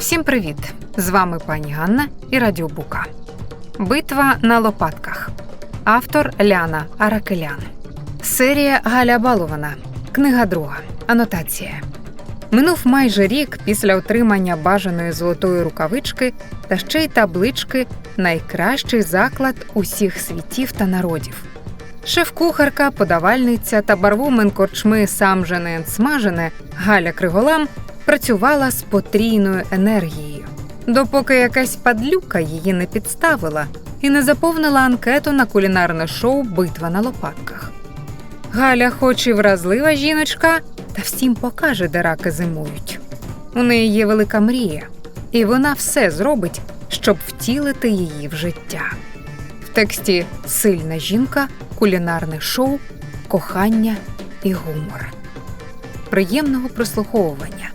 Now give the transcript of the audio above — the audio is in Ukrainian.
Всім привіт! З вами пані Ганна і Радіо Бука. Битва на лопатках. Автор Ляна Аракелян. Серія Галя Балована. Книга друга. Анотація. Минув майже рік після отримання бажаної золотої рукавички та ще й таблички Найкращий заклад усіх світів та народів. Шеф-кухарка, подавальниця та барвумен корчми самжене смажене Галя Криголам працювала з потрійною енергією, допоки якась падлюка її не підставила і не заповнила анкету на кулінарне шоу Битва на лопатках. Галя, хоч і вразлива жіночка, та всім покаже, де раки зимують. У неї є велика мрія, і вона все зробить, щоб втілити її в життя. В тексті Сильна жінка, кулінарне шоу, кохання і гумор. Приємного прослуховування.